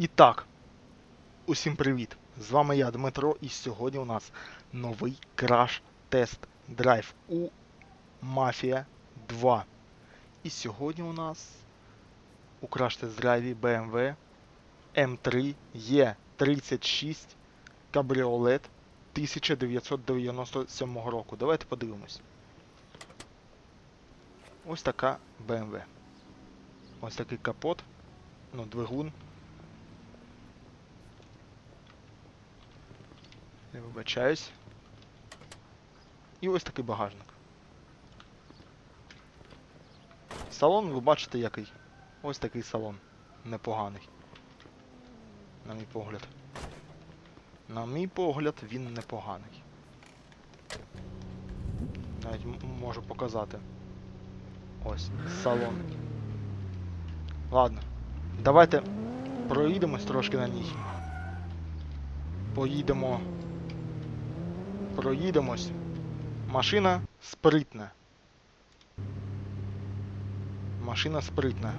І так, усім привіт! З вами я, Дмитро, і сьогодні у нас новий тест драйв у Mafia 2. І сьогодні у нас у краш тест драйві BMW M3 E36 кабріолет 1997 року. Давайте подивимось. Ось така BMW. Ось такий капот, ну, двигун. Я вибачаюсь. І ось такий багажник. Салон ви бачите який. Ось такий салон. Непоганий. На мій погляд. На мій погляд, він непоганий. Навіть можу показати. Ось, салон. Ладно. Давайте проїдемось трошки на ній. Поїдемо. Проїдемось. Машина спритна. Машина спритна.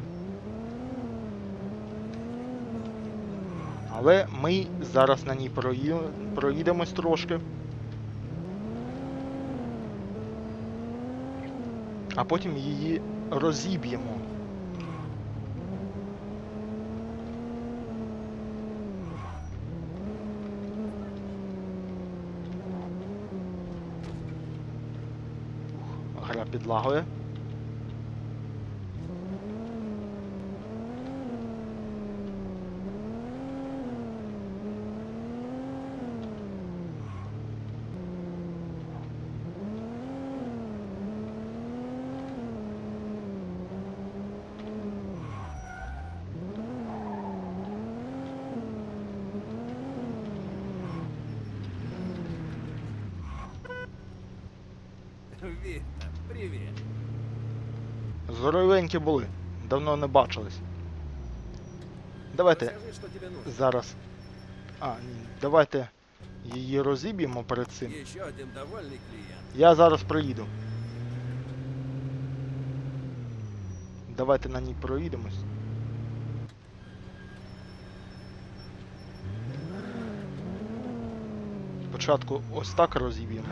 Але ми зараз на ній прої- проїдемось трошки. А потім її розіб'ємо. Гра підлагує. Вита. Здоровенькі були. Давно не бачились. Давайте зараз. А, ні. Давайте її розіб'ємо перед цим. Я зараз приїду. Давайте на ній проїдемось. Спочатку ось так розіб'ємо.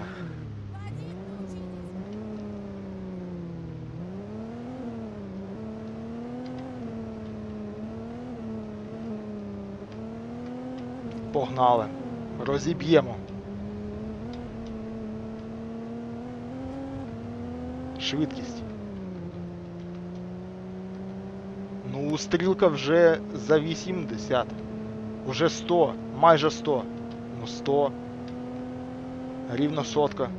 Погнали. Розіб'ємо. Швидкість. Ну, стрілка вже за 80. Уже 100. Майже 100. Ну 100. Рівно сотка.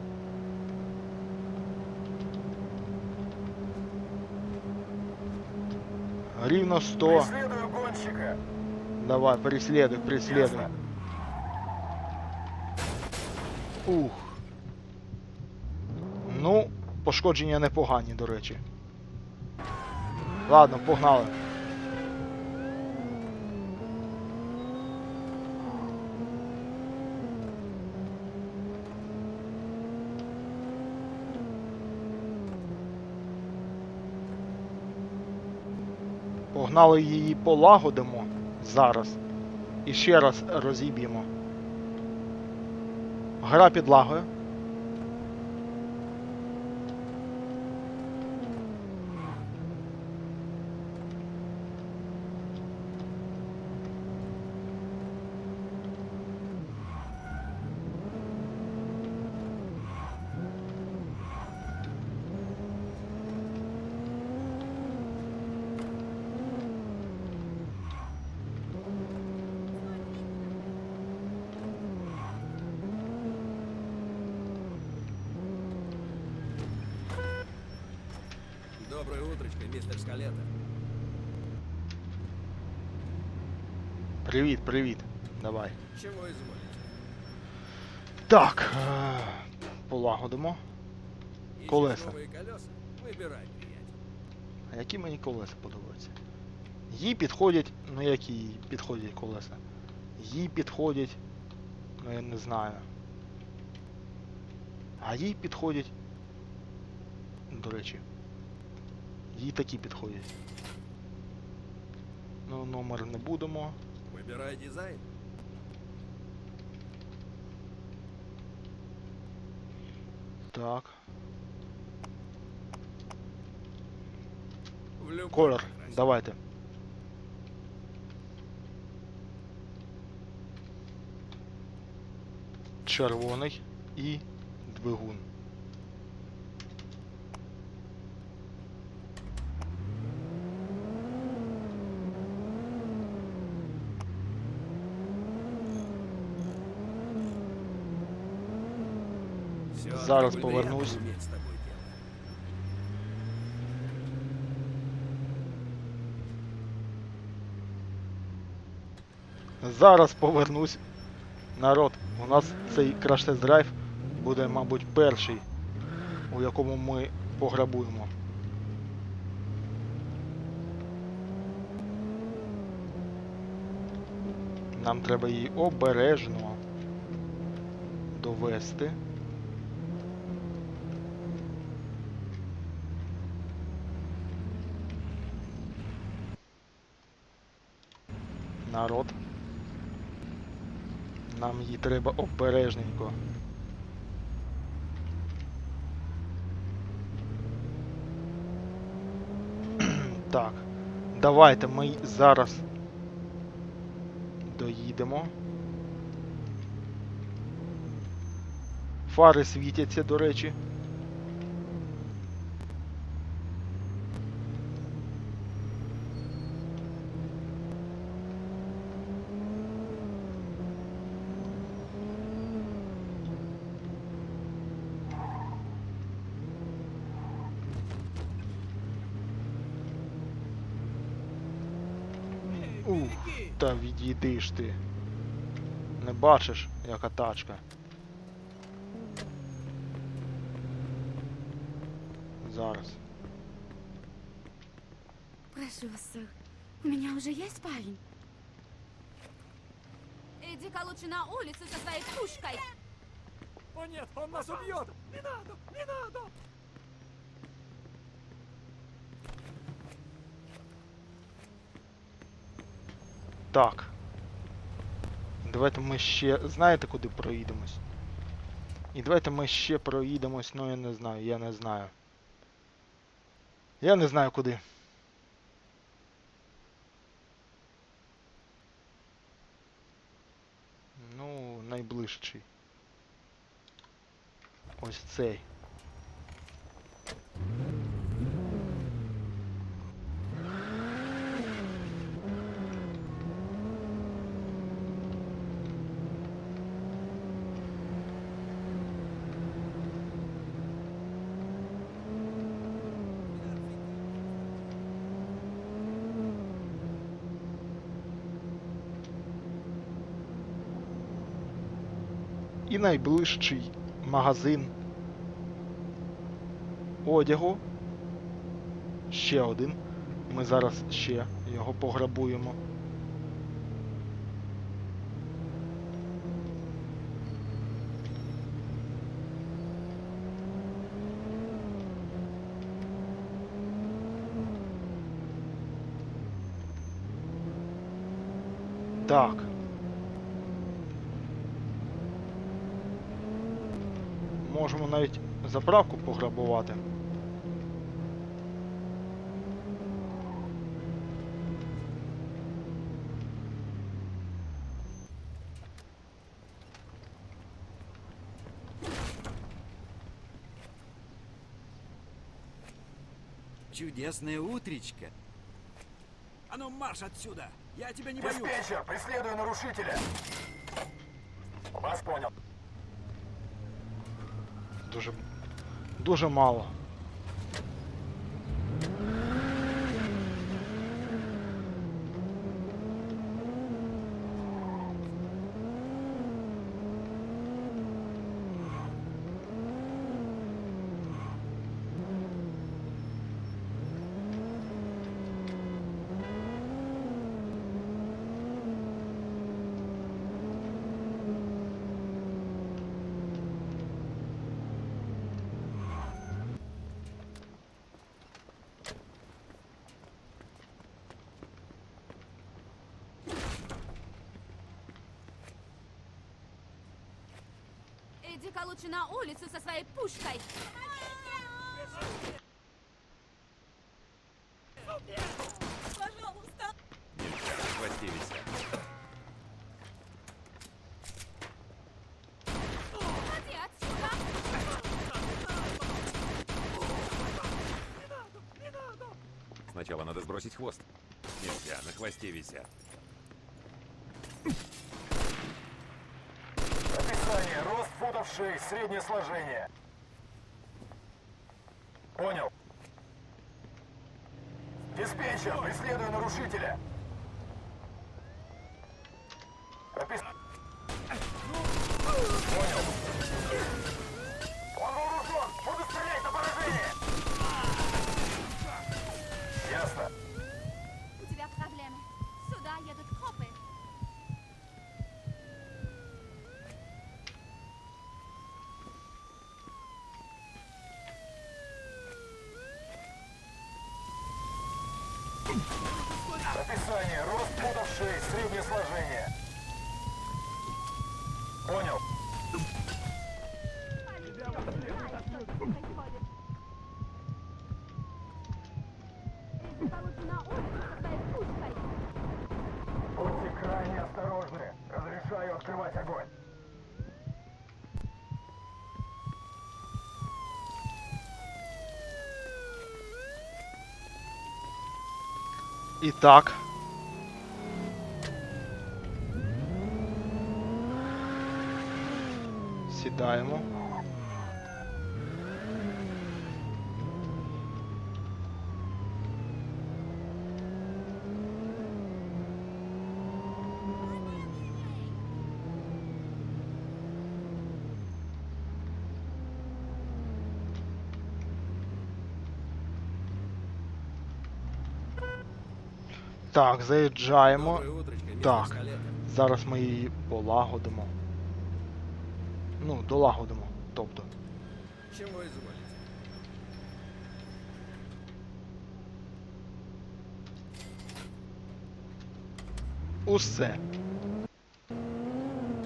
Рівно 100. Давай, преследуй, преследуй. Ух. Ну, пошкодження непогані, до речі. Ладно, погнали. Погнали її полагодимо зараз. І ще раз розіб'ємо. Гра підлагою. Доброе утречко, мистер Скалета. Привіт, привіт. Давай. Чего изволите? Так. е, Полагодимо. Колеса. новые колеса? Выбирай, приятель. А які мені колеса подобаються? Їй підходять. Ну які їй підходять колеса? Їй підходять. Ну я не знаю. А їй підходять. До речі. Їй такі підходять. Ну, номер не будемо. Выбирай дизайн. Так. Колір. Давайте. Червоний і двигун. Зараз повернусь. Зараз повернусь. Народ, у нас цей Test Drive буде, мабуть, перший, у якому ми пограбуємо. Нам треба її обережно довести. Народ. Нам її треба обережненько. так. Давайте ми зараз доїдемо. Фари світяться, до речі. Ух, та відійди ж ти. Не бачиш, яка тачка. Зараз. Прошу вас, сэр. У меня уже есть парень. Иди-ка лучше на улицу со своей пушкой. О нет, он нас убьет! Не надо, не надо! Так. Давайте ми ще. Знаєте, куди проїдемось? І давайте ми ще проїдемось, ну я не знаю, я не знаю. Я не знаю куди. Ну, найближчий. Ось цей. І найближчий магазин одягу. Ще один. Ми зараз ще його пограбуємо. Так. Можемо навіть заправку пограбувати. Чудесное утречко. А ну марш отсюда! Я тебя не боюсь! Диспетчер, преследую нарушителя. Вас понял. Дуже. Дуже мало. Иди-ка лучше на улицу со своей пушкой. Пожалуйста. Уходи отсюда. Сначала надо сбросить хвост. Нельзя, на хвосте висят. Описание. Рост футов 6, среднее сложение. Понял. Диспетчер, преследуй нарушителя. Описание. Рост футов 6, среднее сложение. Понял. Иди-ка лучше на улицу со своей пушкой. Будьте крайне осторожны. Разрешаю открывать огонь. І так. Сідаємо. Так, заїжджаємо. Так. Зараз ми її полагодимо. Ну, долагодимо. Тобто. Чем вы изволите? Усе.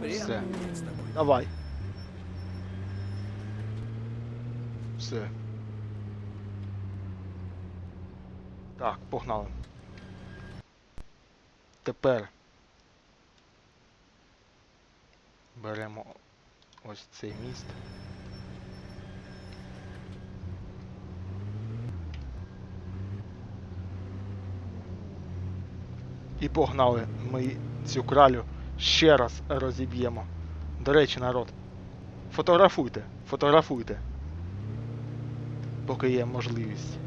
Все. Давай. Все. Так, погнали. Тепер беремо ось цей міст. І погнали. Ми цю кралю ще раз розіб'ємо. До речі, народ, фотографуйте, фотографуйте. Поки є можливість.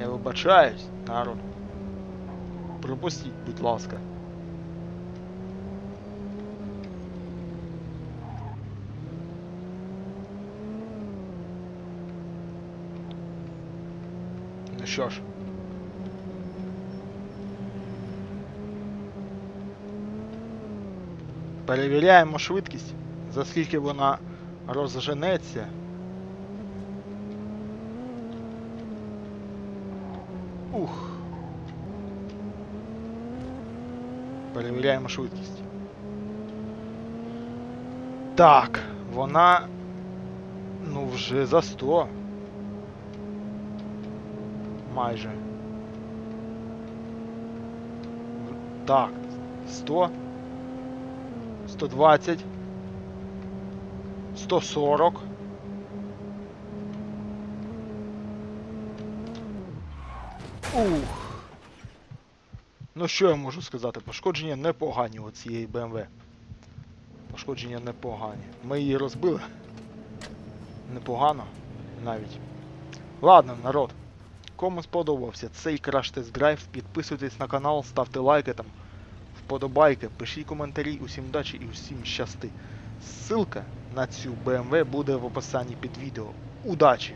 Я вибачаюсь, народ. Пропустіть, будь ласка. Ну що ж. Перевіряємо швидкість, за скільки вона розженеться. Ух. Перевіряємо швидкість. Так, вона. Ну, вже за 100. Майже. В- Так, 100. 120. 140. Ух. Ну що я можу сказати? Пошкодження непогані у цієї BMW. Пошкодження непогані. Ми її розбили. Непогано навіть. Ладно, народ. Кому сподобався цей краш тест драйв, підписуйтесь на канал, ставте лайки там, вподобайки, пишіть коментарі, усім удачі і усім щасти. Ссылка на цю BMW буде в описанні під відео. Удачі!